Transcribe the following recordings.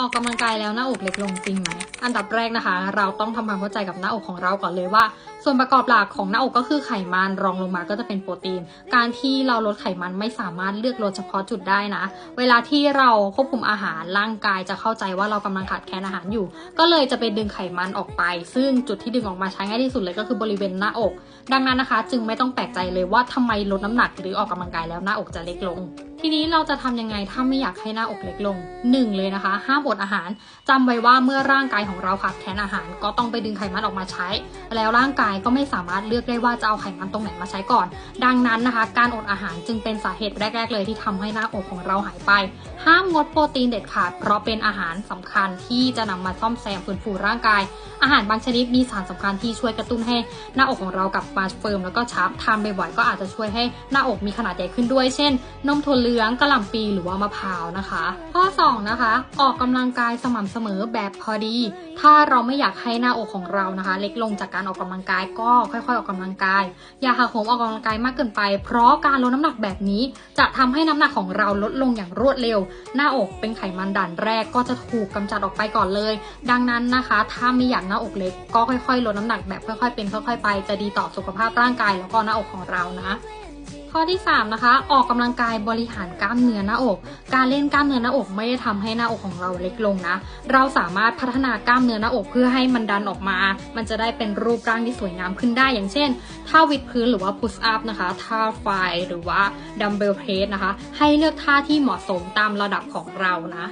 ออกกำลังกายแล้วหน้าอกเล็กลงจริงไหม อันดับแรกนะคะ เราต้องทำความเข้าใจกับหน้าอกของเราก่อนเลยว่า ส่วนประกอบหลักของหน้าอกก็คือไขมันรองลงมาก็จะเป็นโปรตีน การที่เราลดไขมันไม่สามารถเลือกลดเฉพาะจุดได้นะ เวลาที่เราควบคุมอาหารร่างกายจะเข้าใจว่าเรากำลังขาดแคลนอาหารอยู่ ก็เลยจะไปดึงไขมันออกไป ซึ่งจุดที่ดึงออกมาใช้ง่ายที่สุดเลยก็คือบริเวณหน้าอก ดังนั้นนะคะ จึงไม่ต้องแปลกใจเลยว่าทำไมลดน้ำหนักหรือออกกำลังกายแล้วหน้าอกจะเล็กลง ทีนี้เราจะทำยังไงถ้าไม่อยากให้หน้าอกเล็กลงหนึ่งเลยนะคะ ห้ามอดอาหารจำไว้ว่าเมื่อร่างกายของเราขาดแคลนอาหาร ก็ต้องไปดึงไขมันออกมาใช้ แล้วร่างกายก็ไม่สามารถเลือกได้ว่าจะเอาไขมันตรงไหนมาใช้ก่อน ดังนั้นนะคะ การอดอาหารจึงเป็นสาเหตุแรก ๆ เลยที่ทำให้หน้าอกของเราหายไป ห้ามงดโปรตีนเด็ดขาด เพราะเป็นอาหารสำคัญที่จะนำมาซ่อมแซมฟื้นฟูร่างกาย อาหารบางชนิดมีสารสำคัญที่ช่วยกระตุ้นให้หน้าอกของเรากลับมาเฟิร์มแล้วก็ชับทานบ่อยๆก็อาจจะช่วยให้หน้าอกมีขนาดใหญ่ขึ้นด้วย เช่น นมถั่วเหลืองกระหล่ำปีหรือว่ามะพร้าวนะคะ ข้อ 2 นะคะ ออกกำลังกายสม่ำเสมอแบบพอดี ถ้าเราไม่อยากให้หน้าอกของเรานะคะ เล็กลงจากการออกกำลังกายก็ค่อยๆ ออกกำลังกาย อย่าหักโหมออกกำลังกายมากเกินไป เพราะการลดน้ำหนักแบบนี้ จะทำให้น้ำหนักของเราลดลงอย่างรวดเร็ว หน้าอกเป็นไขมันด่านแรกก็จะถูกกำจัดออกไปก่อนเลย ดังนั้นนะคะ ถ้าไม่อยากหน้าอกเล็กก็ค่อยๆ ลดน้ำหนักแบบค่อยๆ เป็นค่อย ๆ ไปจะดีต่อสุขภาพร่างกายแล้วก็หน้าอกของเรานะ ข้อที่ 3 นะคะ ออกกำลังกายบริหารกล้ามเนื้อหน้าอก การเล่นกล้ามเนื้อหน้าอกไม่ได้ทำให้หน้าอกของเราเล็กลงนะ เราสามารถพัฒนากล้ามเนื้อหน้าอกเพื่อให้มันดันออกมา มันจะได้เป็นรูปร่างที่สวยงามขึ้นได้ อย่างเช่นท่าวิดพื้นหรือว่า push up นะคะท่าไฟหรือว่า dumbbell press นะคะ ให้เลือกท่าที่เหมาะสมตามระดับของเรานะ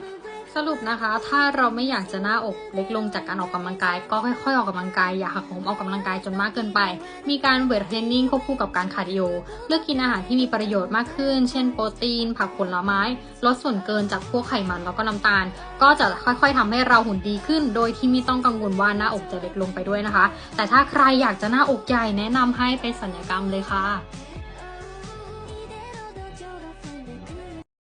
สรุปนะคะ ถ้าเราไม่อยากจะหน้าอกเล็กลงจากการออกกำลังกาย ก็ค่อยๆ ออกกำลังกายอย่าหักโหมออกกำลังกายจนมากเกินไป มีการเวทเทรนนิ่งควบคู่กับการคาร์ดิโอเลือกกินอาหารที่มีประโยชน์มากขึ้น เช่นโปรตีน ผักผลไม้ ลดส่วนเกินจากพวกไขมันแล้วก็น้ำตาล ก็จะค่อยๆทำให้เราหุ่นดีขึ้น โดยที่ไม่ต้องกังวลว่าหน้าอกจะเล็กลงไปด้วยนะคะ แต่ถ้าใครอยากจะหน้าอกใหญ่แนะนำให้ไปสัญญกรรมเลยค่ะ